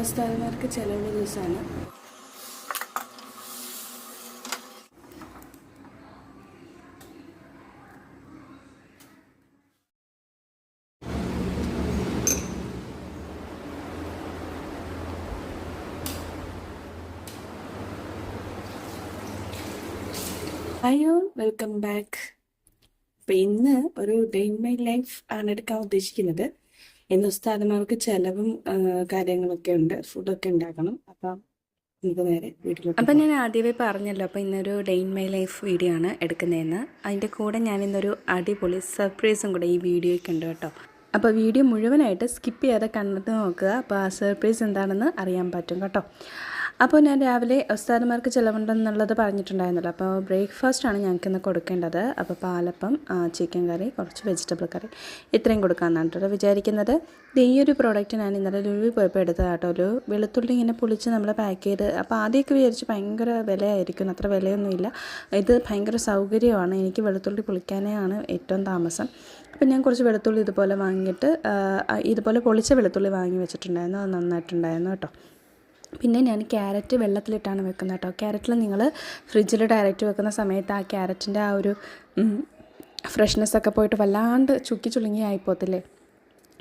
ഉസ്താദുമാർക്ക് ചിലവുള്ള ദിവസമാണ്. Hello welcome back അപ്പം ഇന്ന് ഒരു ഡേ ഇൻ മൈ ലൈഫ് ആണ് എടുക്കാൻ ഉദ്ദേശിക്കുന്നത്. ഇന്ന് ഉസ്താദന്മാർക്ക് ചെലവും കാര്യങ്ങളൊക്കെ ഉണ്ട്. ഫുഡൊക്കെ ഉണ്ടാക്കണം. അപ്പം അപ്പം ഞാൻ ആദ്യമേ പറഞ്ഞല്ലോ അപ്പോൾ ഇന്നൊരു day in my life video ആണ് എടുക്കുന്നതെന്ന്. അതിന്റെ കൂടെ ഞാൻ ഇന്നൊരു അടിപൊളി സർപ്രൈസും കൂടെ ഈ വീഡിയോയ്ക്ക് ഉണ്ട് കേട്ടോ. അപ്പോൾ വീഡിയോ മുഴുവനായിട്ട് സ്കിപ്പ് ചെയ്യാതെ കണ്ടിട്ട് നോക്കുക. അപ്പോൾ ആ സർപ്രൈസ് എന്താണെന്ന് അറിയാൻ പറ്റും കേട്ടോ. അപ്പോൾ ഞാൻ രാവിലെ ഉസ്താദമാർക്ക് ചിലവുണ്ടെന്നുള്ളത് പറഞ്ഞിട്ടുണ്ടായിരുന്നല്ലോ. അപ്പോൾ ബ്രേക്ക്ഫാസ്റ്റ് ആണ് ഞങ്ങൾക്ക് ഇന്ന് കൊടുക്കേണ്ടത്. അപ്പോൾ പാലപ്പം ചിക്കൻ കറി കുറച്ച് വെജിറ്റബിൾ കറി ഇത്രയും കൊടുക്കാമെന്നാണ് കേട്ടോ വിചാരിക്കുന്നത്. ഈ ഒരു പ്രോഡക്റ്റ് ഞാൻ ഇന്നലെ ലുലു പോയപ്പോൾ എടുത്തത് കേട്ടോ. ഒരു വെളുത്തുള്ളി ഇങ്ങനെ പൊളിച്ച് നമ്മൾ പാക്ക് ചെയ്ത് അപ്പോൾ ആദ്യമൊക്കെ വിചാരിച്ച് ഭയങ്കര വിലയായിരിക്കും. അത്ര വിലയൊന്നുമില്ല. ഇത് ഭയങ്കര സൗകര്യമാണ്. എനിക്ക് വെളുത്തുള്ളി പൊളിക്കാനേ ആണ് ഏറ്റവും താമസം. അപ്പം ഞാൻ കുറച്ച് വെളുത്തുള്ളി ഇതുപോലെ വാങ്ങിയിട്ട് ഇതുപോലെ പൊളിച്ച വെളുത്തുള്ളി വാങ്ങി വെച്ചിട്ടുണ്ടായിരുന്നു. അത് നന്നായിട്ടുണ്ടായിരുന്നു കേട്ടോ. പിന്നെ ഞാൻ ക്യാരറ്റ് വെള്ളത്തിലിട്ടാണ് വെക്കുന്നത് കേട്ടോ. ക്യാരറ്റിൽ നിങ്ങൾ ഫ്രിഡ്ജിൽ ഡയറക്റ്റ് വെക്കുന്ന സമയത്ത് ആ ക്യാരറ്റിന്റെ ആ ഒരു ഫ്രഷ്നെസ് ഒക്കെ പോയിട്ട് വല്ലാണ്ട് ചുക്കി ചുളുങ്ങി ആയിപ്പോത്തില്ലേ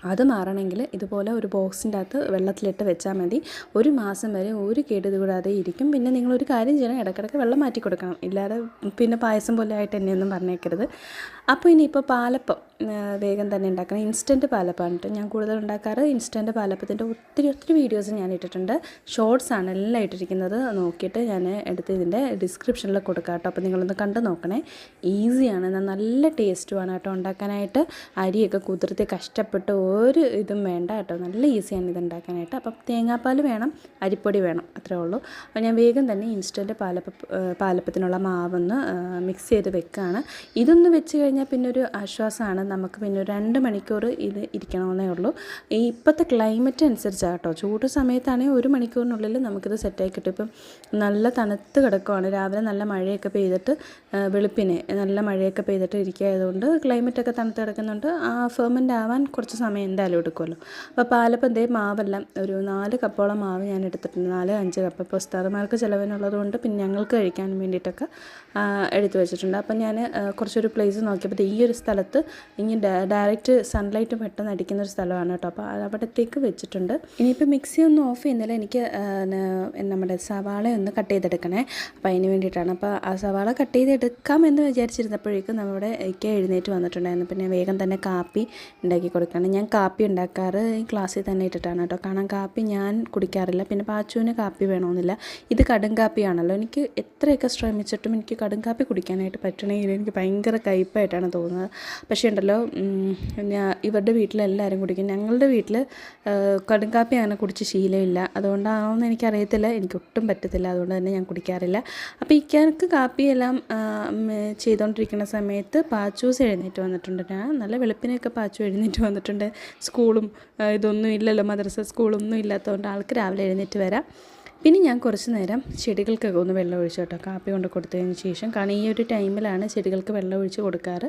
അത് മാറണമെങ്കിൽ ഇതുപോലെ ഒരു ബോക്സിന്റെ അകത്ത് വെള്ളത്തിലിട്ട് വെച്ചാൽ മതി. ഒരു മാസം വരെ ഒരു കേട് കൂടാതെ ഇരിക്കും. പിന്നെ നിങ്ങളൊരു കാര്യം ചെയ്യണം. ഇടയ്ക്കിടയ്ക്ക് വെള്ളം മാറ്റി കൊടുക്കണം ഇല്ലാതെ പിന്നെ പായസം പോലെ ആയിട്ട് എന്നെയൊന്നും പറഞ്ഞേക്കരുത്. അപ്പോൾ ഇനിയിപ്പോൾ പാലപ്പം. വേഗം തന്നെ ഉണ്ടാക്കണം. ഇൻസ്റ്റന്റ് പാലപ്പാണ് കേട്ടോ ഞാൻ കൂടുതൽ ഉണ്ടാക്കാറ് ഇൻസ്റ്റന്റ് പാലപ്പത്തിന്റെ ഒത്തിരി ഒത്തിരി വീഡിയോസ് ഞാൻ ഇട്ടിട്ടുണ്ട്. ഷോർട്സ് ആണ് എല്ലാം ഇട്ടിരിക്കുന്നത്. നോക്കിയിട്ട് ഞാൻ എടുത്ത് ഇതിന്റെ ഡിസ്ക്രിപ്ഷനിൽ കൊടുക്കാം കേട്ടോ അപ്പോൾ നിങ്ങളൊന്ന് കണ്ട് നോക്കണേ. ഈസിയാണ് എന്നാൽ നല്ല ടേസ്റ്റുമാണ് കേട്ടോ ഉണ്ടാക്കാനായിട്ട്. അരിയൊക്കെ കുതിർത്തി കഷ്ടപ്പെട്ട് ഒരു ഇതും വേണ്ട കേട്ടോ നല്ല ഈസിയാണ് ഇത് ഉണ്ടാക്കാനായിട്ട്. അപ്പം തേങ്ങാപ്പാൽ വേണം അരിപ്പൊടി വേണം. അത്രേ ഉള്ളൂ. അപ്പോൾ ഞാൻ വേഗം തന്നെ ഇൻസ്റ്റന്റ് പാലപ്പ പാലപ്പത്തിനുള്ള മാവൊന്ന് മിക്സ് ചെയ്ത് വെക്കുകയാണ് ഇതൊന്ന് വെച്ച് കഴിഞ്ഞാൽ പിന്നെ ഒരു ആശ്വാസമാണ്. നമുക്ക് പിന്നെ ഒരു രണ്ട് മണിക്കൂർ ഇത് ഇരിക്കണമെന്നേ ഉള്ളൂ. ഈ ഇപ്പോഴത്തെ ക്ലൈമറ്റ് അനുസരിച്ചാണ് കേട്ടോ. ചൂട് സമയത്താണെങ്കിൽ ഒരു മണിക്കൂറിനുള്ളിൽ നമുക്കിത് സെറ്റായി കിട്ടും. ഇപ്പം നല്ല തണുത്ത് കിടക്കുവാണ്. രാവിലെ നല്ല മഴയൊക്കെ പെയ്തിട്ട് വെളുപ്പിനെ നല്ല മഴയൊക്കെ പെയ്തിട്ട് ഇരിക്കുകയായതുകൊണ്ട് ക്ലൈമറ്റൊക്കെ തണുത്ത് കിടക്കുന്നുണ്ട്. ആ ഫെർമെന്റ് ആവാൻ കുറച്ച് സമയം എന്തായാലും എടുക്കുമല്ലോ. അപ്പോൾ പാലപ്പം ദേ മാവെല്ലാം ഒരു നാല് കപ്പോളം മാവ് ഞാൻ എടുത്തിട്ടുണ്ട്. നാല് അഞ്ച് കപ്പ്. ഇപ്പോൾ ഉസ്താദന്മാർക്ക് ചിലവിനുള്ളത് കൊണ്ട് പിന്നെ ഞങ്ങൾക്ക് കഴിക്കാൻ വേണ്ടിയിട്ടൊക്കെ എടുത്തു വെച്ചിട്ടുണ്ട്. അപ്പം ഞാൻ കുറച്ചൊരു പ്ലേസ് നോക്കിയപ്പോൾ ഈ ഒരു സ്ഥലത്ത് ഇനി ഡയറക്റ്റ് സൺലൈറ്റ് പെട്ടെന്ന് അടിക്കുന്ന ഒരു സ്ഥലമാണ് കേട്ടോ. അപ്പോൾ അവിടത്തേക്ക് വെച്ചിട്ടുണ്ട്. ഇനിയിപ്പോൾ മിക്സി ഒന്ന് ഓഫ് ചെയ്യുന്നില്ല എനിക്ക് നമ്മുടെ സവാള ഒന്ന് കട്ട് ചെയ്തെടുക്കണേ. അപ്പോൾ അതിന് വേണ്ടിയിട്ടാണ്. അപ്പോൾ ആ സവാള കട്ട് ചെയ്തെടുക്കാം എന്ന് വിചാരിച്ചിരുന്നപ്പോഴേക്കും നമ്മുടെ ഇക്ക എഴുന്നേറ്റ് വന്നിട്ടുണ്ടായിരുന്നു. പിന്നെ വേഗം തന്നെ കാപ്പി ഉണ്ടാക്കി കൊടുക്കണം. ഞാൻ കാപ്പി ഉണ്ടാക്കാറ് ക്ലാസ്സിൽ തന്നെ ഇട്ടിട്ടാണ് കേട്ടോ. കാരണം കാപ്പി ഞാൻ കുടിക്കാറില്ല. പിന്നെ പാച്ചുവിന് കാപ്പി വേണമെന്നില്ല. ഇത് കടും കാപ്പിയാണല്ലോ. എനിക്ക് എത്രയൊക്കെ ശ്രമിച്ചിട്ടും എനിക്ക് കടും കാപ്പി കുടിക്കാനായിട്ട് പറ്റണമെങ്കിൽ എനിക്ക് ഭയങ്കര കയ്പായിട്ടാണ് തോന്നുന്നത്. പക്ഷേ ഉം, ഞാൻ ഇവരുടെ വീട്ടിലെല്ലാവരും കുടിക്കും. ഞങ്ങളുടെ വീട്ടിൽ കടും കാപ്പി അങ്ങനെ കുടിച്ച് ശീലമില്ല. അതുകൊണ്ടാണോ എന്ന് എനിക്കറിയത്തില്ല. എനിക്ക് ഒട്ടും പറ്റത്തില്ല. അതുകൊണ്ട് തന്നെ ഞാൻ കുടിക്കാറില്ല. അപ്പോൾ ഇക്കാർക്ക് കാപ്പിയെല്ലാം ചെയ്തുകൊണ്ടിരിക്കുന്ന സമയത്ത് പാച്ചൂസ് എഴുന്നേറ്റ് വന്നിട്ടുണ്ട്. ഞാൻ നല്ല വെളുപ്പിനൊക്കെ പാച്ചു എഴുന്നേറ്റ് വന്നിട്ടുണ്ട്. സ്കൂളും ഇതൊന്നും ഇല്ലല്ലോ. മദ്രസ സ്കൂളൊന്നും ഇല്ലാത്തതുകൊണ്ട് ആൾക്ക് രാവിലെ എഴുന്നേറ്റ് വരാം. പിന്നെ ഞാൻ കുറച്ച് നേരം ചെടികൾക്കൊക്കെ ഒന്ന് വെള്ളം ഒഴിച്ചു കേട്ടോ. കാപ്പി കൊണ്ട് കൊടുത്തതിന് ശേഷം കാരണം ഈ ഒരു ടൈമിലാണ് ചെടികൾക്ക് വെള്ളം ഒഴിച്ച് കൊടുക്കാറ്.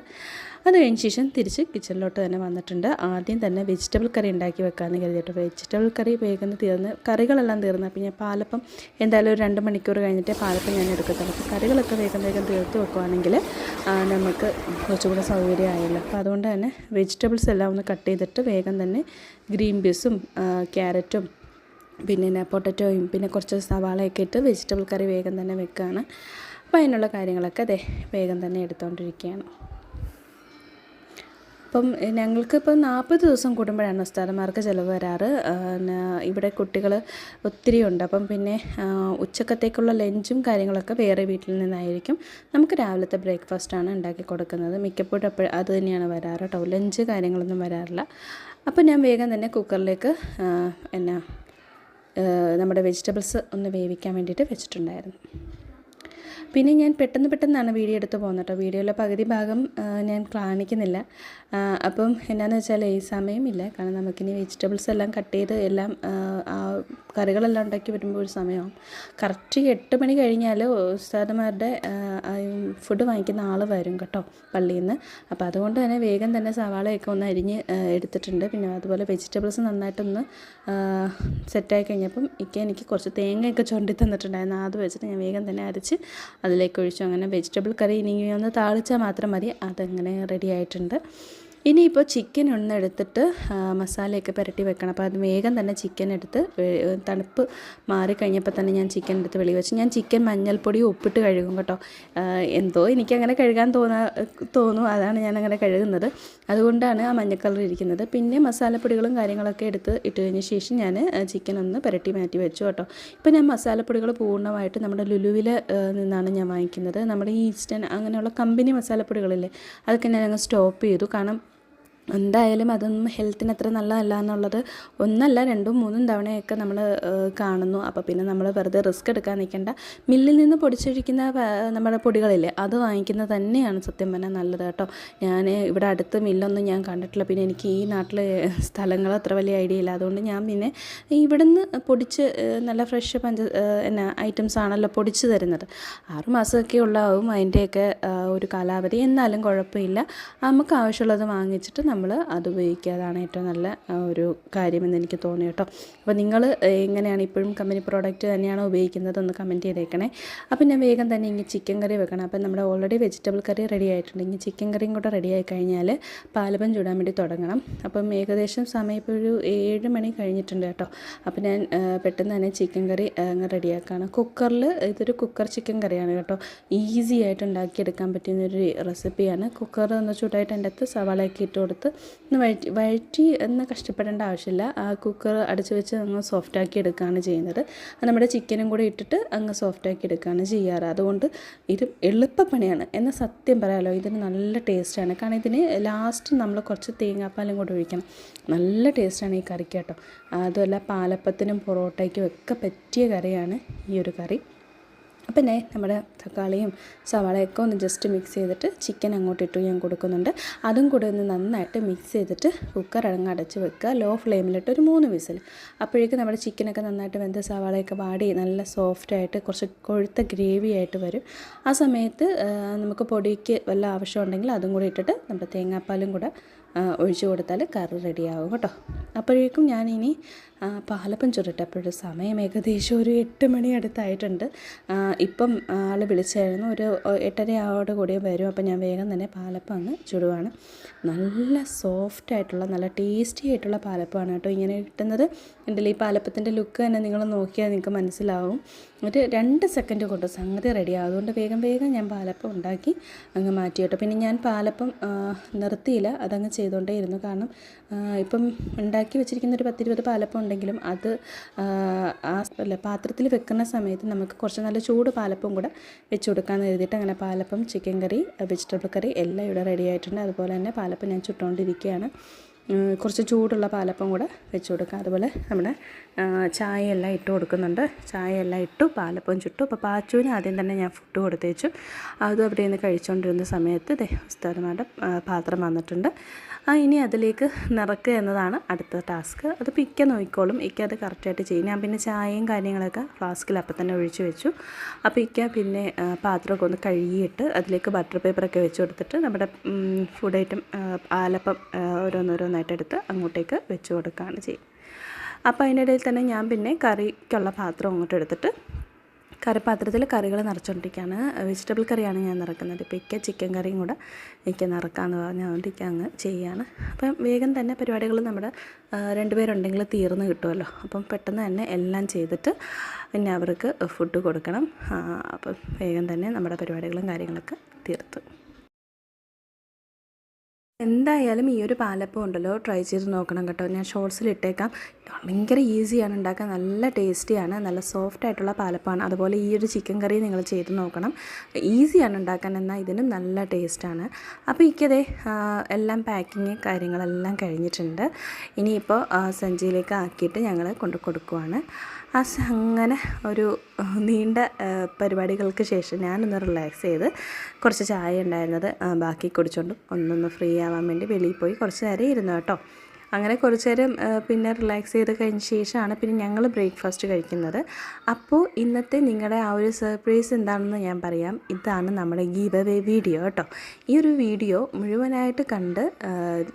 അത് കഴിഞ്ഞ ശേഷം തിരിച്ച് കിച്ചണിലോട്ട് തന്നെ വന്നിട്ടുണ്ട്. ആദ്യം തന്നെ വെജിറ്റബിൾ കറി ഉണ്ടാക്കി വെക്കാമെന്ന് കരുതിയിട്ട് വെജിറ്റബിൾ കറി വേഗം തീർന്ന് കറികളെല്ലാം തീർന്നു. അപ്പം ഞാൻ പാലപ്പം എന്തായാലും ഒരു രണ്ട് മണിക്കൂർ കഴിഞ്ഞിട്ടേ പാലപ്പം ഞാൻ എടുക്കത്തുള്ളൂ. അപ്പോൾ കറികളൊക്കെ വേഗം വേഗം തീർത്ത് വെക്കുവാണെങ്കിൽ നമുക്ക് കുറച്ചുകൂടെ സൗകര്യമായല്ലോ. അപ്പോൾ അതുകൊണ്ട് തന്നെ വെജിറ്റബിൾസ് എല്ലാം ഒന്ന് കട്ട് ചെയ്തിട്ട് വേഗം തന്നെ ഗ്രീൻ പീസും ക്യാരറ്റും പിന്നെ പൊട്ടറ്റോയും പിന്നെ കുറച്ച് സവാളയൊക്കെ ഇട്ട് വെജിറ്റബിൾ കറി വേഗം തന്നെ വെക്കുകയാണ് അപ്പോൾ അതിനുള്ള കാര്യങ്ങളൊക്കെ അതെ വേഗം തന്നെ എടുത്തുകൊണ്ടിരിക്കുകയാണ് അപ്പം ഞങ്ങൾക്കിപ്പം നാൽപ്പത് ദിവസം കൂടുമ്പോഴാണ് ഉസ്താദന്മാർക്ക് ചിലവ് വരാറ്. ഇവിടെ കുട്ടികൾ ഒത്തിരി ഉണ്ട്. അപ്പം പിന്നെ ഉച്ചക്കത്തേക്കുള്ള ലഞ്ചും കാര്യങ്ങളൊക്കെ വേറെ വീട്ടിൽ നിന്നായിരിക്കും. നമുക്ക് രാവിലത്തെ ബ്രേക്ക്ഫാസ്റ്റാണ് ഉണ്ടാക്കി കൊടുക്കുന്നത്. മിക്കപ്പോഴും അപ്പോൾ അത് തന്നെയാണ് വരാറ് കേട്ടോ ലഞ്ച് കാര്യങ്ങളൊന്നും വരാറില്ല. അപ്പം ഞാൻ വേഗം തന്നെ കുക്കറിലേക്ക് എന്നാ നമ്മുടെ വെജിറ്റബിൾസ് ഒന്ന് വേവിക്കാൻ വേണ്ടിയിട്ട് വെച്ചിട്ടുണ്ടായിരുന്നു. പിന്നെ ഞാൻ പെട്ടെന്ന് പെട്ടെന്നാണ് വീഡിയോ എടുത്ത് പോകുന്നത് കേട്ടോ. വീഡിയോയിലെ പകുതി ഭാഗം ഞാൻ കാണിക്കുന്നില്ല. അപ്പം എന്നാന്ന് വെച്ചാൽ ഈ സമയമില്ല. കാരണം നമുക്കിനി വെജിറ്റബിൾസ് എല്ലാം കട്ട് ചെയ്ത് എല്ലാം കറികളെല്ലാം ഉണ്ടാക്കി വരുമ്പോൾ ഒരു സമയമാവും. കറക്റ്റ് എട്ട് മണി കഴിഞ്ഞാൽ ഉസ്താദന്മാരുടെ ഫുഡ് വാങ്ങിക്കുന്ന ആൾ വരും കേട്ടോ പള്ളിയിൽ നിന്ന് അപ്പോൾ അതുകൊണ്ട് തന്നെ വേഗം തന്നെ സവാളയൊക്കെ ഒന്ന് അരിഞ്ഞ് എടുത്തിട്ടുണ്ട്. പിന്നെ അതുപോലെ വെജിറ്റബിൾസ് നന്നായിട്ടൊന്ന് സെറ്റായി കഴിഞ്ഞപ്പം ഇക്ക എനിക്ക് കുറച്ച് തേങ്ങയൊക്കെ ചുണ്ടി തന്നിട്ടുണ്ടായിരുന്നു. അത് വെച്ചിട്ട് ഞാൻ വേഗം തന്നെ അരച്ച് അതിലേക്ക് ഒഴിച്ചു അങ്ങനെ വെജിറ്റബിൾ കറി ഇനി ഒന്ന് താളിച്ചാൽ മാത്രം മതി. അതങ്ങനെ റെഡി ആയിട്ടുണ്ട്. ഇനിയിപ്പോൾ ചിക്കൻ ഒന്ന് എടുത്തിട്ട് മസാലയൊക്കെ പുരട്ടി വെക്കണം. അപ്പോൾ അത് വേഗം തന്നെ ചിക്കൻ എടുത്ത് തണുപ്പ് മാറിക്കഴിഞ്ഞപ്പോൾ തന്നെ ഞാൻ ചിക്കൻ എടുത്ത് വെളി വെച്ച്. ഞാൻ ചിക്കൻ മഞ്ഞൾപ്പൊടി ഉപ്പിട്ട് കഴുകും കേട്ടോ. എന്തോ എനിക്കങ്ങനെ കഴുകാൻ തോന്നാ തോന്നും. അതാണ് ഞാൻ അങ്ങനെ കഴുകുന്നത്. അതുകൊണ്ടാണ് ആ മഞ്ഞ ഇരിക്കുന്നത്. പിന്നെ മസാലപ്പൊടികളും കാര്യങ്ങളൊക്കെ എടുത്ത് ഇട്ട് കഴിഞ്ഞ ശേഷം ഞാൻ ചിക്കൻ ഒന്ന് പുരട്ടി മാറ്റി വെച്ചു കേട്ടോ. ഇപ്പോൾ ഞാൻ മസാലപ്പൊടികൾ പൂർണമായിട്ട് നമ്മുടെ ലുലുവിൽ നിന്നാണ് ഞാൻ വാങ്ങിക്കുന്നത്. നമ്മുടെ ഈസ്റ്റേൺ അങ്ങനെയുള്ള കമ്പനി മസാലപ്പൊടികളില്ലേ അതൊക്കെ ഞാൻ അങ്ങ് സ്റ്റോപ്പ് ചെയ്തു. കാരണം എന്തായാലും അതൊന്നും ഹെൽത്തിന് അത്ര നല്ലതല്ല എന്നുള്ളത് ഒന്നല്ല രണ്ടും മൂന്നും തവണയൊക്കെ നമ്മൾ കാണുന്നു. അപ്പോൾ പിന്നെ നമ്മൾ വെറുതെ റിസ്ക് എടുക്കാൻ നിൽക്കേണ്ട മില്ലിൽ നിന്ന് പൊടിച്ചൊഴിക്കുന്ന നമ്മുടെ പൊടികളില്ലേ അത് വാങ്ങിക്കുന്നത് തന്നെയാണ് സത്യം പറഞ്ഞാൽ നല്ലത് കേട്ടോ. ഞാൻ ഇവിടെ അടുത്ത് മില്ലൊന്നും ഞാൻ കണ്ടിട്ടില്ല. പിന്നെ എനിക്ക് ഈ നാട്ടിൽ സ്ഥലങ്ങൾ അത്ര വലിയ ഐഡിയ ഇല്ല. അതുകൊണ്ട് ഞാൻ പിന്നെ ഇവിടുന്ന് പൊടിച്ച് നല്ല ഫ്രഷ് പഞ്ച എന്നാ ഐറ്റംസ് ആണല്ലോ പൊടിച്ച് തരുന്നത്. ആറുമാസമൊക്കെ ഉള്ളാവും അതിന്റെയൊക്കെ ഒരു കാലാവധി. എന്നാലും കുഴപ്പമില്ല. നമുക്ക് ആവശ്യമുള്ളത് വാങ്ങിച്ചിട്ട് നമ്മൾ അത് ഉപയോഗിക്കാതാണ് ഏറ്റവും നല്ല ഒരു കാര്യമെന്ന് എനിക്ക് തോന്നി കേട്ടോ അപ്പോൾ നിങ്ങൾ എങ്ങനെയാണ് ഇപ്പോഴും കമ്പനി പ്രോഡക്റ്റ് തന്നെയാണ് ഉപയോഗിക്കുന്നത് ഒന്ന് കമന്റ് ചെയ്തേക്കണേ. അപ്പോൾ ഞാൻ വേഗം തന്നെ ഇങ്ങനെ ചിക്കൻ കറി വെക്കണം. അപ്പം നമ്മുടെ ഓൾറെഡി വെജിറ്റബിൾ കറി റെഡി ആയിട്ടുണ്ട്. ഇനി ചിക്കൻ കറിയും കൂടെ റെഡി ആയി കഴിഞ്ഞാൽ പാലപ്പം ചൂടാൻ വേണ്ടി തുടങ്ങണം. അപ്പം ഏകദേശം സമയം ഇപ്പോൾ ഒരു ഏഴ് മണി കഴിഞ്ഞിട്ടുണ്ട് കേട്ടോ. അപ്പോൾ ഞാൻ പെട്ടെന്ന് തന്നെ ചിക്കൻ കറി അങ്ങ് റെഡിയാക്കുകയാണ് കുക്കറിൽ ഇതൊരു കുക്കർ ചിക്കൻ കറിയാണ് കേട്ടോ. ഈസി ആയിട്ട് ഉണ്ടാക്കിയെടുക്കാൻ പറ്റുന്ന ഒരു റെസിപ്പിയാണ് കുക്കർ ഒന്ന് ചൂടായിട്ട് എന്റെ അകത്ത് സവാളയൊക്കെ ഇട്ട് കൊടുത്ത് ഒന്ന് വഴറ്റി വഴറ്റി എന്ന് കഷ്ടപ്പെടേണ്ട ആവശ്യമില്ല. കുക്കർ അടച്ചു വെച്ച് അങ്ങ് സോഫ്റ്റ് ആക്കി എടുക്കുകയാണ് ചെയ്യുന്നത്. നമ്മുടെ ചിക്കനും കൂടെ ഇട്ടിട്ട് അങ്ങ് സോഫ്റ്റ് ആക്കി എടുക്കുകയാണ് ചെയ്യാറ്. അതുകൊണ്ട് ഇത് എളുപ്പപ്പണിയാണ്. എന്നാൽ സത്യം പറയാമല്ലോ ഇതിന് നല്ല ടേസ്റ്റാണ് കാരണം ഇതിന് ലാസ്റ്റ് നമ്മൾ കുറച്ച് തേങ്ങാപ്പാലും കൂടെ ഒഴിക്കണം. നല്ല ടേസ്റ്റാണ് ഈ കറിക്ക് കേട്ടോ. അതുമല്ല പാലപ്പത്തിനും പൊറോട്ടയ്ക്കും ഒക്കെ പറ്റിയ കറിയാണ് ഈ ഒരു കറി. ഞാൻ നമ്മുടെ തക്കാളിയും സവാളയൊക്കെ ഒന്ന് ജസ്റ്റ് മിക്സ് ചെയ്തിട്ട് ചിക്കൻ അങ്ങോട്ട് ഇട്ടു ഞാൻ കൊടുക്കുന്നുണ്ട്. അതും കൂടെ ഒന്ന് നന്നായിട്ട് മിക്സ് ചെയ്തിട്ട് കുക്കർ അടങ്ങ് അടച്ച് വെക്കുക. ലോ ഫ്ലെയിമിലിട്ട് ഒരു മൂന്ന് വിസിൽ. അപ്പോഴേക്കും നമ്മുടെ ചിക്കനൊക്കെ നന്നായിട്ട് വെന്ത സവാളയൊക്കെ വാടി നല്ല സോഫ്റ്റായിട്ട് കുറച്ച് കൊഴുത്ത ഗ്രേവി ആയിട്ട് വരും. ആ സമയത്ത് നമുക്ക് പൊടിക്ക് വല്ല ആവശ്യമുണ്ടെങ്കിൽ അതും കൂടി ഇട്ടിട്ട് നമ്മുടെ തേങ്ങാപ്പാലും കൂടെ ഒഴിച്ചു കൊടുത്താൽ കറി റെഡിയാവും കേട്ടോ. അപ്പോഴേക്കും ഞാനിനി പാലപ്പം ചുരുട്ടെ അപ്പോഴൊരു സമയം ഏകദേശം ഒരു എട്ട് മണി അടുത്തായിട്ടുണ്ട്. ഇപ്പം ആൾ വിളിച്ചായിരുന്നു. ഒരു എട്ടരയോട് കൂടി വരും. അപ്പം ഞാൻ വേഗം തന്നെ പാലപ്പം അങ്ങ് ചുടുവാണ്. നല്ല സോഫ്റ്റ് ആയിട്ടുള്ള നല്ല ടേസ്റ്റി ആയിട്ടുള്ള പാലപ്പമാണ് കേട്ടോ ഇങ്ങനെ കിട്ടുന്നത്. എന്റെ ഈ പാലപ്പത്തിന്റെ ലുക്ക് തന്നെ നിങ്ങൾ നോക്കിയാൽ നിങ്ങൾക്ക് മനസ്സിലാവും. ഒരു രണ്ട് സെക്കൻഡ് കൊണ്ട് സംഗതി റെഡിയാവും അതുകൊണ്ട് വേഗം വേഗം ഞാൻ പാലപ്പം ഉണ്ടാക്കി അങ്ങ് മാറ്റി കേട്ടോ. പിന്നെ ഞാൻ പാലപ്പം നിർത്തിയില്ല. അതങ്ങ് ചെയ്തുകൊണ്ടേ ഇരുന്നു കാരണം ഇപ്പം ഉണ്ടാക്കി വെച്ചിരിക്കുന്ന ഒരു പത്തിരുപത് പാലപ്പം ഉണ്ടെങ്കിലും അത് ആ, അല്ല പാത്രത്തിൽ വെക്കുന്ന സമയത്ത് നമുക്ക് കുറച്ച് നല്ല ചൂട് പാലപ്പം കൂടെ വെച്ച് കൊടുക്കാമെന്ന് എഴുതിയിട്ട് അങ്ങനെ palappam chicken curry vegetable curry എല്ലാം ഇവിടെ റെഡി ആയിട്ടുണ്ട്. അതുപോലെ തന്നെ പാലപ്പം ഞാൻ ചുട്ടുകൊണ്ടിരിക്കുകയാണ് കുറച്ച് ചൂടുള്ള പാലപ്പം കൂടെ വെച്ച് കൊടുക്കുക അതുപോലെ നമ്മുടെ ചായയെല്ലാം ഇട്ട് കൊടുക്കുന്നുണ്ട്. ചായയെല്ലാം ഇട്ടു പാലപ്പം ചുട്ടു. അപ്പോൾ പാച്ചുവിന് ആദ്യം തന്നെ ഞാൻ ഫുഡ് കൊടുത്തേച്ചു. അതും അവിടെ നിന്ന് കഴിച്ചുകൊണ്ടിരുന്ന സമയത്ത് ദേ ഉസ്താദന്മാരുടെ പാത്രം വന്നിട്ടുണ്ട്. ആ ഇനി അതിലേക്ക് നിറക്കുക എന്നതാണ് അടുത്ത ടാസ്ക് അത് പിക്ക നോക്കിക്കോളും. ഇക്ക അത് കറക്റ്റായിട്ട് ചെയ്യും. ഞാൻ പിന്നെ ചായയും കാര്യങ്ങളൊക്കെ ഫ്ലാസ്കിൽ അപ്പം തന്നെ ഒഴിച്ചു വെച്ചു. അപ്പോൾ ഇക്ക പിന്നെ പാത്രമൊക്കെ ഒന്ന് കഴുകിയിട്ട് അതിലേക്ക് ബട്ടർ പേപ്പറൊക്കെ വെച്ച് കൊടുത്തിട്ട് നമ്മുടെ ഫുഡ് ഐറ്റം ആലപ്പം ആ, ഓരോന്നോരോന്നായിട്ട് എടുത്ത് അങ്ങോട്ടേക്ക് വെച്ച് കൊടുക്കുകയാണ് ചെയ്യും അപ്പോൾ അതിനിടയിൽ തന്നെ ഞാൻ പിന്നെ കറിക്കുള്ള പാത്രം അങ്ങോട്ട് എടുത്തിട്ട് കറിപ്പാത്രത്തിൽ കറികൾ നിറച്ചുകൊണ്ടിരിക്കുകയാണ് വെജിറ്റബിൾ കറിയാണ് ഞാൻ നിറക്കുന്നത്. ഇക്ക ചിക്കൻ കറിയും കൂടെ എനിക്ക് നിറക്കാമെന്ന് പറഞ്ഞുകൊണ്ട് അങ്ങ് ചെയ്യുകയാണ്. അപ്പം വേഗം തന്നെ പരിപാടികൾ നമ്മുടെ രണ്ടുപേരുണ്ടെങ്കിൽ തീർന്ന് കിട്ടുമല്ലോ. അപ്പം പെട്ടെന്ന് തന്നെ എല്ലാം ചെയ്തിട്ട് പിന്നെ അവർക്ക് ഫുഡ് കൊടുക്കണം. അപ്പം വേഗം തന്നെ നമ്മുടെ പരിപാടികളും കാര്യങ്ങളൊക്കെ തീർത്ത്. എന്തായാലും ഈ ഒരു പാലപ്പം ഉണ്ടല്ലോ. ട്രൈ ചെയ്ത് നോക്കണം കേട്ടോ. ഞാൻ ഷോർട്സിൽ ഇട്ടേക്കാം. ഭയങ്കര ഈസിയാണ് ഉണ്ടാക്കാൻ നല്ല ടേസ്റ്റിയാണ് നല്ല സോഫ്റ്റ് ആയിട്ടുള്ള പാലപ്പമാണ്. അതുപോലെ ഈ ഒരു ചിക്കൻ കറി നിങ്ങൾ ചെയ്ത് നോക്കണം. ഈസിയാണ് ഉണ്ടാക്കാൻ. എന്നാൽ ഇതിനും നല്ല ടേസ്റ്റാണ് അപ്പോൾ ഇക്കതേ എല്ലാം പാക്കിങ് കാര്യങ്ങളെല്ലാം കഴിഞ്ഞിട്ടുണ്ട്. ഇനിയിപ്പോൾ സഞ്ചിയിലേക്ക് ആക്കിയിട്ട് ഞങ്ങൾ കൊണ്ടു കൊടുക്കുവാണ്. അങ്ങനെ ഒരു നീണ്ട പരിപാടികൾക്ക് ശേഷം ഞാനൊന്ന് റിലാക്സ് ചെയ്ത് കുറച്ച് ചായ ഉണ്ടായിരുന്നത് ബാക്കി കുടിച്ചുകൊണ്ട് ഒന്നൊന്ന് ഫ്രീ ആവാൻ വേണ്ടി വെളിയിൽ പോയി കുറച്ച് നേരം ഇരുന്നു കേട്ടോ. അങ്ങനെ കുറച്ച് നേരം പിന്നെ റിലാക്സ് ചെയ്ത് കഴിഞ്ഞ ശേഷമാണ് പിന്നെ ഞങ്ങൾ ബ്രേക്ക്ഫാസ്റ്റ് കഴിക്കുന്നത്. അപ്പോൾ ഇന്നത്തെ നിങ്ങളുടെ ആ ഒരു സർപ്രൈസ് എന്താണെന്ന് ഞാൻ പറയാം. ഇതാണ് നമ്മുടെ ഗീവ് അവേ വീഡിയോ കേട്ടോ ഈ ഒരു വീഡിയോ മുഴുവനായിട്ട് കണ്ട്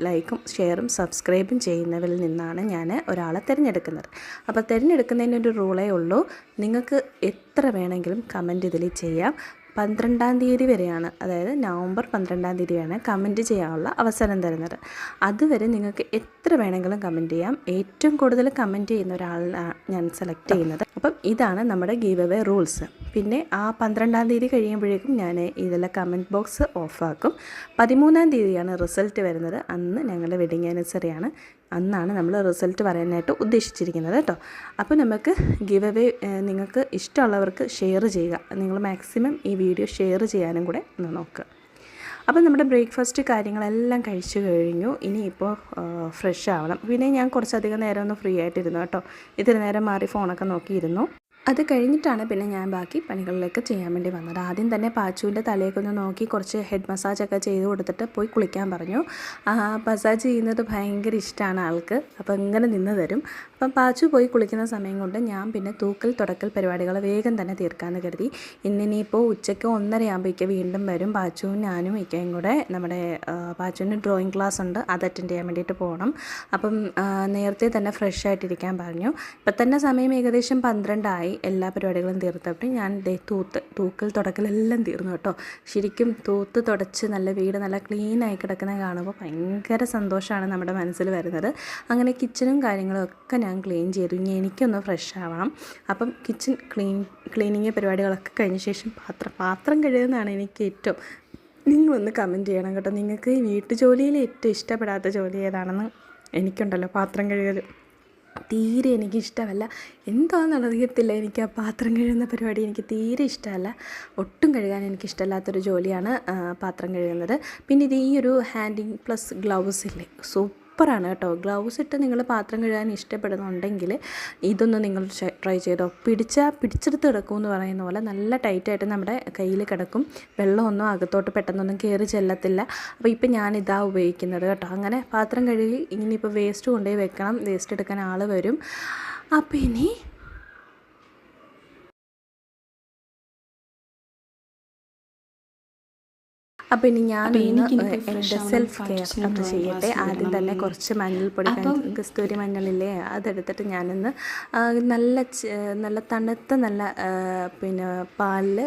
ലൈക്കും ഷെയറും സബ്സ്ക്രൈബും ചെയ്യുന്നവരിൽ നിന്നാണ് ഞാൻ ഒരാളെ തിരഞ്ഞെടുക്കുന്നത്. അപ്പോൾ തിരഞ്ഞെടുക്കുന്നതിന് ഒരു റൂളേ ഉള്ളൂ. നിങ്ങൾക്ക് എത്ര വേണമെങ്കിലും കമന്റ് ഇതിൽ ചെയ്യാം. പന്ത്രണ്ടാം തീയതി വരെയാണ് അതായത് നവംബർ പന്ത്രണ്ടാം തീയതി വരെയാണ് കമന്റ് ചെയ്യാനുള്ള അവസരം തരുന്നത്. അതുവരെ നിങ്ങൾക്ക് എത്ര വേണമെങ്കിലും കമന്റ് ചെയ്യാം. ഏറ്റവും കൂടുതൽ കമന്റ് ചെയ്യുന്ന ഒരാളിനാണ് ഞാൻ സെലക്ട് ചെയ്യുന്നത്. അപ്പം ഇതാണ് നമ്മുടെ ഗീവ് അവേ റൂൾസ് പിന്നെ ആ പന്ത്രണ്ടാം തീയതി കഴിയുമ്പോഴേക്കും ഞാൻ ഇതിലെ കമന്റ് ബോക്സ് ഓഫാക്കും പതിമൂന്നാം തീയതിയാണ് റിസൾട്ട് വരുന്നത്. അന്ന് ഞങ്ങളുടെ വെഡിങ് ആനിവേഴ്സറിയാണ് അന്നാണ് നമ്മൾ റിസൾട്ട് പറയാനായിട്ട് ഉദ്ദേശിച്ചിരിക്കുന്നത് കേട്ടോ. അപ്പോൾ നമുക്ക് ഗിവ് അവേ നിങ്ങൾക്ക് ഇഷ്ടമുള്ളവർക്ക് ഷെയർ ചെയ്യുക. നിങ്ങൾ മാക്സിമം ഈ വീഡിയോ ഷെയർ ചെയ്യാനും കൂടെ ഒന്ന് നോക്കുക. അപ്പോൾ നമ്മുടെ ബ്രേക്ക്ഫാസ്റ്റ് കാര്യങ്ങളെല്ലാം കഴിച്ചു കഴിഞ്ഞു. ഇനിയിപ്പോൾ ഫ്രഷ് ആവണം. പിന്നെ ഞാൻ കുറച്ചധികം നേരം ഒന്ന് ഫ്രീ ആയിട്ടിരുന്നു കേട്ടോ. ഇത്തിരി നേരം മാറി ഫോണൊക്കെ നോക്കിയിരുന്നു. അത് കഴിഞ്ഞിട്ടാണ് പിന്നെ ഞാൻ ബാക്കി പണികളിലേക്ക് ചെയ്യാൻ വേണ്ടി വന്നത്. ആദ്യം തന്നെ പാച്ചുവിന്റെ തലയൊക്കെ ഒന്ന് നോക്കി കുറച്ച് ഹെഡ് മസാജൊക്കെ ചെയ്ത് കൊടുത്തിട്ട് പോയി കുളിക്കാൻ പറഞ്ഞു. മസാജ് ചെയ്യുന്നത് ഭയങ്കര ഇഷ്ടമാണ് ആൾക്ക്. അപ്പോൾ ഇങ്ങനെ നിന്ന് തരും. അപ്പം പാച്ചു പോയി കുളിക്കുന്ന സമയം കൊണ്ട് ഞാൻ പിന്നെ തൂക്കൽ തുടക്കൽ പരിപാടികൾ വേഗം തന്നെ തീർക്കാമെന്ന് കരുതി. ഇന്നിനിപ്പോൾ ഉച്ചയ്ക്ക് ഒന്നരയാകുമ്പോഴേക്ക് വീണ്ടും വരും. പാച്ചുവും ഞാനും ഇക്കയും കൂടെ നമ്മുടെ പാച്ചുവിന് ഡ്രോയിങ് ക്ലാസ് ഉണ്ട്. അത് അറ്റൻഡ് ചെയ്യാൻ വേണ്ടിയിട്ട് പോകണം. അപ്പം നേരത്തെ തന്നെ ഫ്രഷ് ആയിട്ടിരിക്കാൻ പറഞ്ഞു. ഇപ്പം തന്നെ സമയം ഏകദേശം പന്ത്രണ്ടായി. എല്ലാ പരിപാടികളും തീർത്തപ്പോൾ ഞാൻ ദേ തൂത്ത് തൂക്കൽ തുടക്കലെല്ലാം തീർന്നു കേട്ടോ. ശരിക്കും തൂത്ത് തുടച്ച് നല്ല വീട് നല്ല ക്ലീനായി കിടക്കുന്നത് കാണുമ്പോൾ ഭയങ്കര സന്തോഷമാണ് നമ്മുടെ മനസ്സിൽ വരുന്നത്. അങ്ങനെ കിച്ചണും കാര്യങ്ങളും ഒക്കെ ഞാൻ ക്ലീൻ ചെയ്തു. ഇനി എനിക്കൊന്ന് ഫ്രഷ് ആവണം. അപ്പം കിച്ചൺ ക്ലീൻ ക്ലീനിങ് പരിപാടികളൊക്കെ കഴിഞ്ഞ ശേഷം പാത്രം പാത്രം കഴുകുന്നതാണ് എനിക്ക് ഏറ്റവും നിങ്ങളൊന്ന് കമന്റ് ചെയ്യണം കേട്ടോ. നിങ്ങൾക്ക് ഈ വീട്ടു ജോലിയിൽ ഏറ്റവും ഇഷ്ടപ്പെടാത്ത ജോലി ഏതാണെന്ന് എനിക്കുണ്ടല്ലോ പാത്രം കഴുകൽ. തീരെ എനിക്ക് ഇഷ്ടമല്ല അറിയത്തില്ല. എനിക്ക് ആ പാത്രം കഴുകുന്ന പരിപാടി എനിക്ക് തീരെ ഇഷ്ടമല്ല. ഒട്ടും കഴുകാൻ എനിക്ക് ഇഷ്ടമല്ലാത്തൊരു ജോലിയാണ് പാത്രം കഴുകുന്നത്. പിന്നെ ഇത് ഈ ഒരു ഹാൻഡിങ് പ്ലസ് ഗ്ലൗസ് ഇല്ലേ സൂപ്പറാണ് കേട്ടോ. ഗ്ലൗസ് ഇട്ട് നിങ്ങൾ പാത്രം കഴുകാൻ ഇഷ്ടപ്പെടുന്നുണ്ടെങ്കിൽ ഇതൊന്ന് നിങ്ങൾ ട്രൈ ചെയ്തോ. പിടിച്ചാൽ പിടിച്ചെടുത്ത് കിടക്കും എന്ന് പറയുന്ന പോലെ നല്ല ടൈറ്റായിട്ട് നമ്മുടെ കയ്യിൽ കിടക്കും. വെള്ളമൊന്നും അകത്തോട്ട് പെട്ടെന്നൊന്നും കയറി ചെല്ലത്തില്ല. അപ്പോൾ ഇപ്പം ഞാനിതാ ഉപയോഗിക്കുന്നത് കേട്ടോ. അങ്ങനെ പാത്രം കഴുകി ഇനിയിപ്പോൾ വേസ്റ്റ് കൊണ്ടുപോയി വെക്കണം. വേസ്റ്റ് എടുക്കാൻ ആൾ വരും. അപ്പോൾ ഇനി അപ്പോൾ ഇനി ഞാൻ എന്റെ എന്റെ സെൽഫ് കെയർ അത് ചെയ്യട്ടെ. ആദ്യം തന്നെ. കുറച്ച് മഞ്ഞൾപ്പൊടി അപ്പം കസ്തൂരി മഞ്ഞളില്ലേ അതെടുത്തിട്ട് ഞാനിന്ന് നല്ല നല്ല തണുത്ത നല്ല പിന്നെ പാലിൽ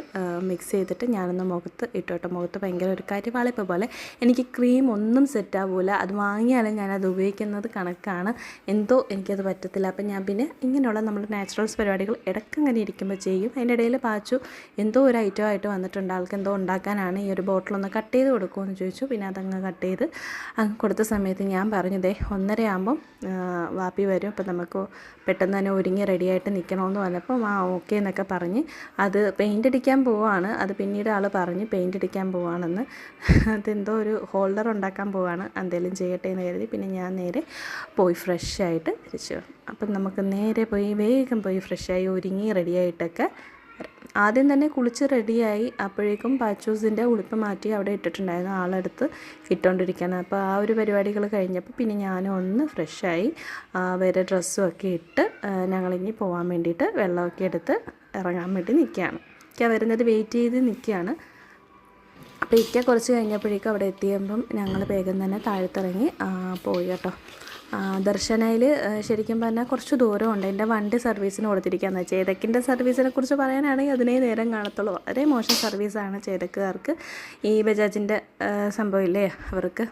മിക്സ് ചെയ്തിട്ട് ഞാനൊന്ന് മുഖത്ത് ഇട്ടോട്ടെ. മുഖത്ത് ഭയങ്കര ഒരു കരിവാളിപ്പ് പോലെ. എനിക്ക് ക്രീം ഒന്നും സെറ്റ് ആവില്ല അത് വാങ്ങിയാലും ഞാനത് ഉപയോഗിക്കുന്നത് കണക്കാണ്. എന്തോ എനിക്കത് പറ്റത്തില്ല. അപ്പം ഞാൻ പിന്നെ ഇങ്ങനെയുള്ള നമ്മുടെ നാച്ചുറൽസ് പരിപാടികൾ ഇടക്കങ്ങനെ ഇരിക്കുമ്പോൾ ചെയ്യും. അതിന്റെ ഇടയിൽ പാച്ചു എന്തോ ഒരു ഐറ്റം ആയിട്ട് വന്നിട്ടുണ്ട്. ആൾക്ക് എന്തോ ഉണ്ടാക്കാനാണ് ഈ ഒരു ബോട്ടിലൊന്ന് കട്ട് ചെയ്ത് കൊടുക്കുമെന്ന് ചോദിച്ചു. പിന്നെ അതങ്ങ് കട്ട് ചെയ്ത് അങ്ങ് കൊടുത്ത സമയത്ത് ഞാൻ പറഞ്ഞതേ ദേ ഒന്നരയാകുമ്പം വാപ്പി വരും. അപ്പം നമുക്ക് പെട്ടെന്ന് തന്നെ ഒരുങ്ങി റെഡിയായിട്ട് നിൽക്കണമെന്ന് പറഞ്ഞപ്പം ആ ഓക്കെ എന്നൊക്കെ പറഞ്ഞ് അത് പെയിന്റ് അടിക്കാൻ പോവാണ്. അത് പിന്നീട് ആൾ പറഞ്ഞ് പെയിന്റ് അടിക്കാൻ പോവാണെന്ന്. അതെന്തോ ഒരു ഹോൾഡർ ഉണ്ടാക്കാൻ പോവാണ്. എന്തെങ്കിലും ചെയ്യട്ടെ എന്ന് കരുതി പിന്നെ ഞാൻ നേരെ പോയി ഫ്രഷ് ആയിട്ട് തിരിച്ചു. അപ്പം നമുക്ക് നേരെ പോയി വേഗം പോയി ഫ്രഷായി ഒരുങ്ങി റെഡിയായിട്ടൊക്കെ. ആദ്യം തന്നെ കുളിച്ച് റെഡിയായി അപ്പോഴേക്കും പാച്ചൂസിന്റെ ഉടുപ്പ് മാറ്റി അവിടെ ഇട്ടിട്ടുണ്ടായിരുന്നു ആളെടുത്ത് ഇട്ടുകൊണ്ടിരിക്കുകയാണ് അപ്പോൾ ആ ഒരു പരിപാടികൾ കഴിഞ്ഞപ്പോൾ പിന്നെ ഞാനും ഒന്ന് ഫ്രഷായി വേറെ ഡ്രസ്സും ഒക്കെ ഇട്ട് ഞങ്ങളിനി പോകാൻ വേണ്ടിയിട്ട് വെള്ളമൊക്കെ എടുത്ത് ഇറങ്ങാൻ വേണ്ടി നിൽക്കുകയാണ്. ഇക്ക വരുന്നത് വെയിറ്റ് ചെയ്ത് നിൽക്കുകയാണ്. അപ്പോൾ ഇക്ക കുറച്ച് കഴിഞ്ഞപ്പോഴേക്കും അവിടെ എത്തിയപ്പം ഞങ്ങൾ വേഗം തന്നെ താഴത്തിറങ്ങി പോയി കേട്ടോ. ദർശനയിൽ ശരിക്കും പറഞ്ഞാൽ കുറച്ച് ദൂരമുണ്ട്. എന്റെ വണ്ടി സർവീസിന് കൊടുത്തിരിക്കുകയെന്ന് വെച്ചാൽ ചേതക്കിന്റെ സർവീസിനെ കുറിച്ച് പറയാനാണെങ്കിൽ അതിനേ നേരം കാണത്തുള്ളൂ. വളരെ മോശം സർവീസാണ് ചേതക്കുകാർക്ക് ഈ ബജാജിന്റെ സംഭവമില്ലേ അവർക്ക്.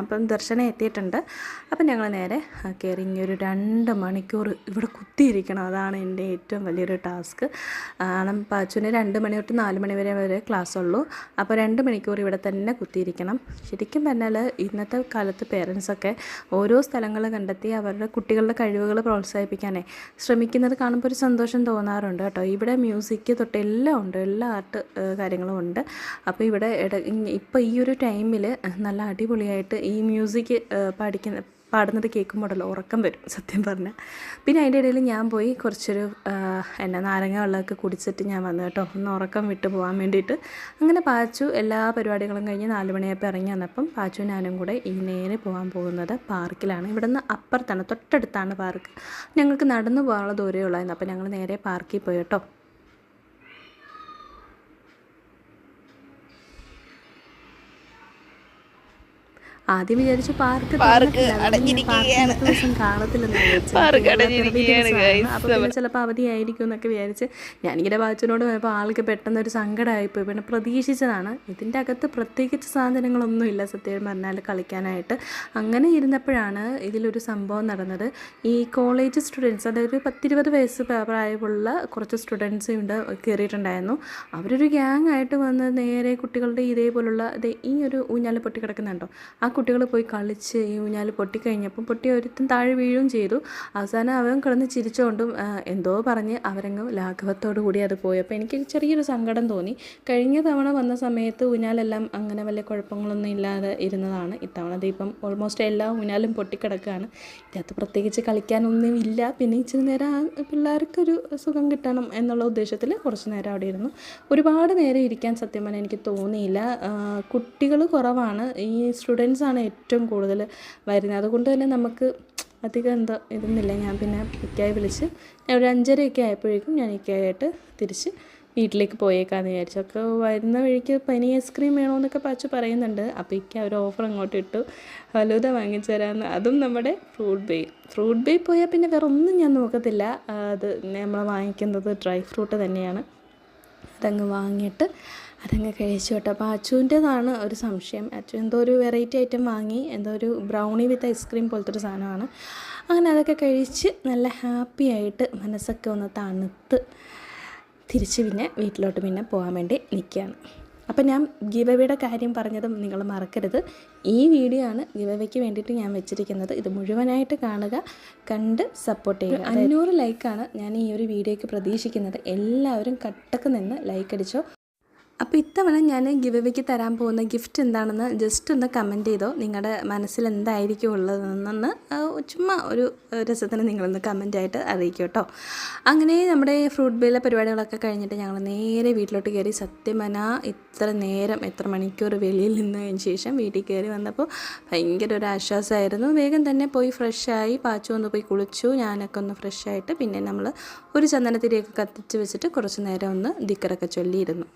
അപ്പം ദർശനം എത്തിയിട്ടുണ്ട്. അപ്പം ഞങ്ങൾ നേരെ കയറി ഇനി ഒരു രണ്ട് മണിക്കൂർ ഇവിടെ കുത്തിയിരിക്കണം. അതാണ് എന്റെ ഏറ്റവും വലിയൊരു ടാസ്ക്. കാരണം പാച്ചുവിന് രണ്ട് മണി തൊട്ട് നാല് മണി വരെ വരെ ക്ലാസ് ഉള്ളൂ അപ്പോൾ രണ്ട് മണിക്കൂർ ഇവിടെ തന്നെ കുത്തിയിരിക്കണം. ശരിക്കും പറഞ്ഞാൽ ഇന്നത്തെ കാലത്ത് പേരൻസൊക്കെ ഓരോ സ്ഥലങ്ങൾ കണ്ടെത്തി അവരുടെ കുട്ടികളുടെ കഴിവുകൾ പ്രോത്സാഹിപ്പിക്കാനേ. ശ്രമിക്കുന്നത് കാണുമ്പോൾ ഒരു സന്തോഷം തോന്നാറുണ്ട് കേട്ടോ. ഇവിടെ മ്യൂസിക് തൊട്ട് എല്ലാം ഉണ്ട്. എല്ലാ ആർട്ട് കാര്യങ്ങളും ഉണ്ട്. അപ്പോൾ ഇവിടെ ഇപ്പോൾ ഈ ഒരു ടൈമിൽ നല്ല അടിപൊളിയായിട്ട് ഈ മ്യൂസിക് പഠിക്കുന്ന പാടുന്നത് കേൾക്കുമ്പോഴല്ലോ ഉറക്കം വരും സത്യം പറഞ്ഞാൽ. പിന്നെ അതിന്റെ ഇടയിൽ ഞാൻ പോയി കുറച്ചൊരു എന്നാ നാരങ്ങ വെള്ളമൊക്കെ കുടിച്ചിട്ട് ഞാൻ വന്നു കേട്ടോ. ഒന്ന് ഉറക്കം വിട്ടു പോകാൻ വേണ്ടിയിട്ട്. അങ്ങനെ പാച്ചു എല്ലാ പരിപാടികളും കഴിഞ്ഞ് നാല് മണിയായപ്പോൾ ഇറങ്ങി വന്നപ്പം പാച്ചു ഞാനും കൂടെ ഈ നേരെ പോകാൻ പോകുന്നത് പാർക്കിലാണ്. ഇവിടെ നിന്ന് അപ്പുറത്താണ് തൊട്ടടുത്താണ് പാർക്ക്. ഞങ്ങൾക്ക് നടന്നു പോകാനുള്ള ദൂരമേ ഉള്ളായിരുന്നു. അപ്പോൾ ഞങ്ങൾ നേരെ പാർക്കിൽ പോയി കേട്ടോ. ആദ്യം വിചാരിച്ചു പാർക്ക്. ദിവസം കാണത്തില്ലെന്ന്. ചിലപ്പോൾ അവധിയായിരിക്കും എന്നൊക്കെ വിചാരിച്ച് ഞാനിങ്ങനെ വാച്ചനോട് പോയപ്പോൾ ആൾക്ക് പെട്ടെന്ന് ഒരു സങ്കടമായിപ്പോയി പിന്നെ പ്രതീക്ഷിച്ചതാണ്. ഇതിന്റെ അകത്ത് പ്രത്യേകിച്ച് സാധനങ്ങളൊന്നും ഇല്ല സത്യം പറഞ്ഞാൽ കളിക്കാനായിട്ട്. അങ്ങനെ ഇരുന്നപ്പോഴാണ് ഇതിലൊരു സംഭവം നടന്നത്. ഈ കോളേജ് സ്റ്റുഡൻസ് അതായത് ഒരു പത്തിരുപത് വയസ്സ് പ്രായമുള്ള കുറച്ച് സ്റ്റുഡൻസ് ഉണ്ട് കയറിയിട്ടുണ്ടായിരുന്നു അവരൊരു ഗ്യാങ് ആയിട്ട് വന്ന് നേരെ കുട്ടികളുടെ ഇതേപോലുള്ള ഈ ഒരു ഊഞ്ഞാൽ പൊട്ടി കിടക്കുന്നുണ്ടോ ആ കുട്ടികൾ പോയി കളിച്ച് ഈ ഊഞ്ഞാൽ പൊട്ടിക്കഴിഞ്ഞപ്പം പൊട്ടി ഒരുത്തും താഴെ വീഴുകയും ചെയ്തു. അവസാനം അവൻ കിടന്ന് ചിരിച്ചുകൊണ്ടും എന്തോ പറഞ്ഞ് അവരങ്ങ് ലാഘവത്തോടു കൂടി അത് പോയി. അപ്പോൾ എനിക്ക് ചെറിയൊരു സങ്കടം തോന്നി. കഴിഞ്ഞ തവണ വന്ന സമയത്ത് ഊഞ്ഞാലെല്ലാം അങ്ങനെ വലിയ കുഴപ്പങ്ങളൊന്നും ഇല്ലാതെ ഇരുന്നതാണ്. ഇത്തവണ ദീപം ഓൾമോസ്റ്റ് എല്ലാ ഊഞ്ഞാലും പൊട്ടിക്കിടക്കുകയാണ് ഇതിനകത്ത് പ്രത്യേകിച്ച് കളിക്കാനൊന്നും ഇല്ല. പിന്നെ ഇച്ചിരി നേരം പിള്ളേർക്കൊരു സുഖം കിട്ടണം എന്നുള്ള ഉദ്ദേശത്തിൽ കുറച്ച് നേരം അവിടെ ഇരുന്നു. ഒരുപാട് നേരം ഇരിക്കാൻ സത്യം പറഞ്ഞാൽ എനിക്ക് തോന്നിയില്ല. കുട്ടികൾ കുറവാണ്. ഈ സ്റ്റുഡൻസ് ആണ് ഏറ്റവും കൂടുതൽ വരുന്നത്. അതുകൊണ്ട് തന്നെ നമുക്ക് അധികം എന്താ ഇതൊന്നുമില്ല. ഞാൻ പിന്നെ ഇക്കായി വിളിച്ച് ഞാൻ ഒരു അഞ്ചരയൊക്കെ ആയപ്പോഴേക്കും ഞാൻ ഇക്കായിട്ട് തിരിച്ച് വീട്ടിലേക്ക് പോയേക്കാന്ന് വിചാരിച്ചു. ഒക്കെ വരുന്ന വഴിക്ക് പനി ഐസ്ക്രീം വേണമെന്നൊക്കെ പാച്ചു പറയുന്നുണ്ട്. അപ്പോൾ ഇക്ക ഒരു ഓഫർ അങ്ങോട്ട് ഇട്ടു. ഫലൂത വാങ്ങിച്ചു അതും നമ്മുടെ ഫ്രൂട്ട് ബേ ഫ്രൂട്ട് ബേ പോയാൽ പിന്നെ വേറെ ഒന്നും ഞാൻ നോക്കത്തില്ല. അത് നമ്മൾ വാങ്ങിക്കുന്നത് ഡ്രൈ ഫ്രൂട്ട് തന്നെയാണ്. അതങ്ങ് വാങ്ങിയിട്ട് അതങ്ങ് കഴിച്ചു കേട്ടോ. അപ്പോൾ അച്ചുവിന്റെതാണ് ഒരു സംശയം. അച്ചു എന്തോ ഒരു വെറൈറ്റി ഐറ്റം വാങ്ങി എന്തോ ഒരു ബ്രൗണി വിത്ത് ഐസ്ക്രീം പോലത്തെ ഒരു സാധനമാണ്. അങ്ങനെ അതൊക്കെ കഴിച്ച് നല്ല ഹാപ്പി ആയിട്ട് മനസ്സൊക്കെ ഒന്ന് തണുത്ത് തിരിച്ച് പിന്നെ വീട്ടിലോട്ട് പിന്നെ പോകാൻ വേണ്ടി നിൽക്കുകയാണ്. അപ്പം ഞാൻ ഗിവവയുടെ കാര്യം പറഞ്ഞതും നിങ്ങൾ മറക്കരുത്. ഈ വീഡിയോ ആണ് ഗിവവയ്ക്ക് വേണ്ടിയിട്ട് ഞാൻ വെച്ചിരിക്കുന്നത്. ഇത് മുഴുവനായിട്ട് കാണുക കണ്ട് സപ്പോർട്ട് ചെയ്യുക. അഞ്ഞൂറ് ലൈക്കാണ് ഞാൻ ഈ ഒരു വീഡിയോയ്ക്ക് പ്രതീക്ഷിക്കുന്നത്. എല്ലാവരും കട്ടക്ക് നിന്ന് ലൈക്ക് അടിച്ചോ. അപ്പോൾ ഇത്തവണ ഞാൻ ഗിവവയ്ക്ക് തരാൻ പോകുന്ന ഗിഫ്റ്റ് എന്താണെന്ന് ജസ്റ്റ് ഒന്ന് കമന്റ് ചെയ്തോ? നിങ്ങളുടെ മനസ്സിൽ എന്തായിരിക്കും ഉള്ളതെന്നൊന്ന് ചുമ്മാ ഒരു രസത്തിന് നിങ്ങളൊന്ന് കമന്റായിട്ട് അറിയിക്കും കേട്ടോ അങ്ങനെ നമ്മുടെ ഫ്രൂട്ട് ബേയിലെ പരിപാടികളൊക്കെ കഴിഞ്ഞിട്ട് ഞങ്ങൾ നേരെ വീട്ടിലോട്ട് കയറി സത്യമന ഇത്ര നേരം എത്ര മണിക്കൂർ വെളിയിൽ നിന്നതിന് ശേഷം വീട്ടിൽ കയറി വന്നപ്പോൾ ഭയങ്കര ഒരു ആശ്വാസമായിരുന്നു വേഗം തന്നെ പോയി ഫ്രഷായി പാച്ചു ഒന്ന് പോയി കുളിച്ചു ഞാനൊക്കെ ഒന്ന് ഫ്രഷായിട്ട് പിന്നെ നമ്മൾ ഒരു ചന്ദനത്തിരിയൊക്കെ കത്തിച്ച് വെച്ചിട്ട് കുറച്ച് നേരം ഒന്ന് ദിക്കറൊക്കെ ചൊല്ലിയിരുന്നു.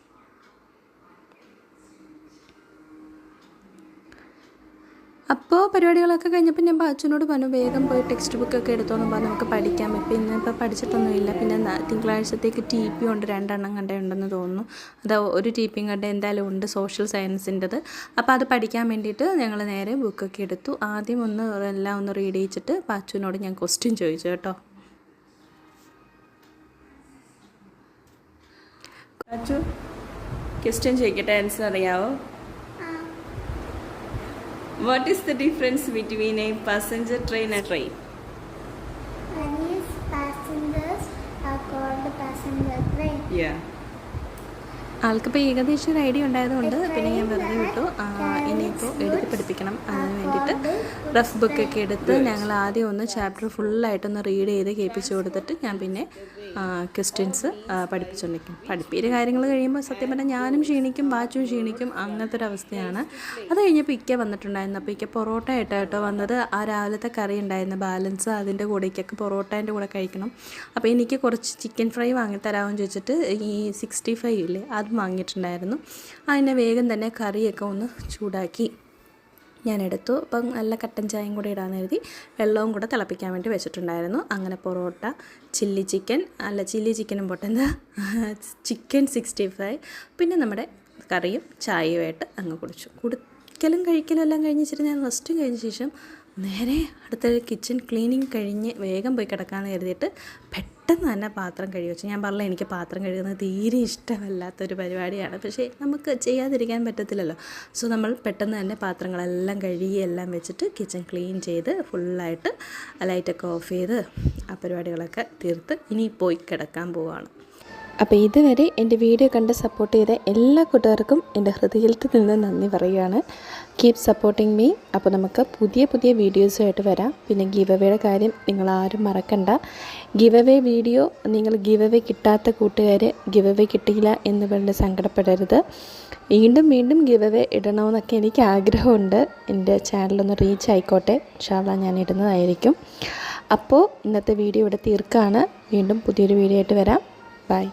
അപ്പോൾ പരിപാടികളൊക്കെ കഴിഞ്ഞപ്പോൾ ഞാൻ അച്ഛനോട് പറഞ്ഞു വേഗം പോയി ടെക്സ്റ്റ് ബുക്കൊക്കെ എടുത്തോന്ന് പറഞ്ഞു നമുക്ക് പഠിക്കാം. ഇപ്പോൾ ഇന്നിപ്പോൾ പഠിച്ചിട്ടൊന്നുമില്ല. പിന്നെ തിങ്കളാഴ്ചത്തേക്ക് ടി പി ഉണ്ട് രണ്ടെണ്ണം കണ്ടേ ഉണ്ടെന്ന് തോന്നുന്നു. അത് ഒരു ടി പിയും കണ്ട എന്തായാലും ഉണ്ട് സോഷ്യൽ സയൻസിന്റെത് അപ്പോൾ അത് പഠിക്കാൻ വേണ്ടിയിട്ട് ഞങ്ങൾ നേരെ ബുക്കൊക്കെ എടുത്തു. ആദ്യം ഒന്ന് എല്ലാം ഒന്ന് റീഡ് ചെയ്യിച്ചിട്ട് അച്ഛനോട് ഞാൻ ക്വസ്റ്റ്യൻ ചോദിച്ചു കേട്ടോ. അച്ചു ക്വസ്റ്റ്യൻ ചോദിക്കട്ടെ ആൻസർ അറിയാവോ? What is the difference between a passenger train and train Chinese passengers are called passenger train. Yeah ആൾക്കിപ്പോൾ ഏകദേശം ഒരു ഐഡിയ ഉണ്ടായതുകൊണ്ട് പിന്നെ ഞാൻ വെറുതെ വിട്ടു. ഇനിയിപ്പോൾ എഴുതി പഠിപ്പിക്കണം. അതിന് വേണ്ടിയിട്ട് റഫ് ബുക്കൊക്കെ എടുത്ത് ഞങ്ങൾ ആദ്യം ഒന്ന് ചാപ്റ്റർ ഫുള്ളായിട്ടൊന്ന് റീഡ് ചെയ്ത് കേൾപ്പിച്ചു കൊടുത്തിട്ട് ഞാൻ പിന്നെ ക്വസ്റ്റ്യൻസ് പഠിപ്പിച്ചുകൊണ്ടിരിക്കും പഠിപ്പിയുടെ കാര്യങ്ങൾ കഴിയുമ്പോൾ സത്യം പറഞ്ഞാൽ ഞാനും ക്ഷീണിക്കും ബാച്ചും ക്ഷീണിക്കും അങ്ങനത്തെ ഒരു അവസ്ഥയാണ് അത് കഴിഞ്ഞപ്പോൾ ഇക്ക വന്നിട്ടുണ്ടായിരുന്നു. അപ്പോൾ ഇക്ക പൊറോട്ട ആയിട്ടാണ് കേട്ടോ വന്നത്. ആ രാവിലത്തെ കറി ഉണ്ടായിരുന്നു. ബാലൻസ് അതിന്റെ കൂടെ ഇക്കൊക്കെ പൊറോട്ടേന്റെ കൂടെ കഴിക്കണം. അപ്പോൾ എനിക്ക് കുറച്ച് ചിക്കൻ ഫ്രൈ വാങ്ങിത്തരാമെന്ന് ചോദിച്ചിട്ട് ഈ സിക്സ്റ്റി ഫൈവ് ഇല്ലേ അത് വാങ്ങിയിട്ടുണ്ടായിരുന്നു. അതിനെ വേഗം തന്നെ കറിയൊക്കെ ഒന്ന് ചൂടാക്കി. ഞാൻ എടുത്തു അപ്പം നല്ല കട്ടൻ ചായയും കൂടി ഇടാൻ കരുതി വെള്ളവും കൂടെ തിളപ്പിക്കാൻ വേണ്ടി വെച്ചിട്ടുണ്ടായിരുന്നു. അങ്ങനെ പൊറോട്ട ചില്ലി ചിക്കൻ അല്ല ചില്ലി ചിക്കനും പോട്ടെ ചിക്കൻ സിക്സ്റ്റി ഫൈവ് പിന്നെ നമ്മുടെ കറിയും ചായയുമായിട്ട് അങ്ങ് കുടിച്ചു. കുടിക്കലും കഴിക്കലും എല്ലാം കഴിഞ്ഞിച്ചിട്ട് ഞാൻ റെസ്റ്റും കഴിഞ്ഞ ശേഷം നേരെ അടുത്ത കിച്ചൺ ക്ലീനിങ് കഴിഞ്ഞ് വേഗം പോയി കിടക്കാമെന്ന് കരുതിയിട്ട് പെട്ടെന്ന് തന്നെ പാത്രം കഴുകി വെച്ചു. ഞാൻ പറഞ്ഞില്ല എനിക്ക് പാത്രം കഴുകുന്നത് തീരെ ഇഷ്ടമല്ലാത്തൊരു പരിപാടിയാണ്. പക്ഷേ നമുക്ക് ചെയ്യാതിരിക്കാൻ പറ്റത്തില്ലല്ലോ. സോ നമ്മൾ പെട്ടെന്ന് തന്നെ പാത്രങ്ങളെല്ലാം കഴുകി എല്ലാം വെച്ചിട്ട് കിച്ചൺ ക്ലീൻ ചെയ്ത് ഫുള്ളായിട്ട് ലൈറ്റൊക്കെ ഓഫ് ചെയ്ത് ആ പരിപാടികളൊക്കെ തീർത്ത് ഇനി പോയി കിടക്കാൻ പോവുകയാണ് അപ്പോൾ ഇതുവരെ എന്റെ വീഡിയോ കണ്ട് സപ്പോർട്ട് ചെയ്ത എല്ലാ കൂട്ടുകാർക്കും എന്റെ ഹൃദയത്തിൽ നിന്ന് നന്ദി പറയുകയാണ്. കീപ് സപ്പോർട്ടിങ് മീ അപ്പോൾ നമുക്ക് പുതിയ പുതിയ വീഡിയോസുമായിട്ട് വരാം. പിന്നെ ഗീവ് കാര്യം നിങ്ങൾ ആരും മറക്കണ്ട. ഗീവ് അവേ വീഡിയോ നിങ്ങൾ ഗീവ് അവേ കിട്ടാത്ത കൂട്ടുകാർ ഗീവ് അവേ കിട്ടിയില്ല എന്ന് പറഞ്ഞ് സങ്കടപ്പെടരുത്. വീണ്ടും വീണ്ടും ഗീവ് അവേ ഇടണമെന്നൊക്കെ എനിക്ക് ആഗ്രഹമുണ്ട്. എന്റെ ചാനലൊന്ന് റീച്ച് ആയിക്കോട്ടെ. ഇൻഷാല്ല ഞാൻ ഇടുന്നതായിരിക്കും. അപ്പോൾ ഇന്നത്തെ വീഡിയോ ഇവിടെ തീർക്കാണ്. വീണ്ടും പുതിയൊരു വീഡിയോ ആയിട്ട് വരാം. ബൈ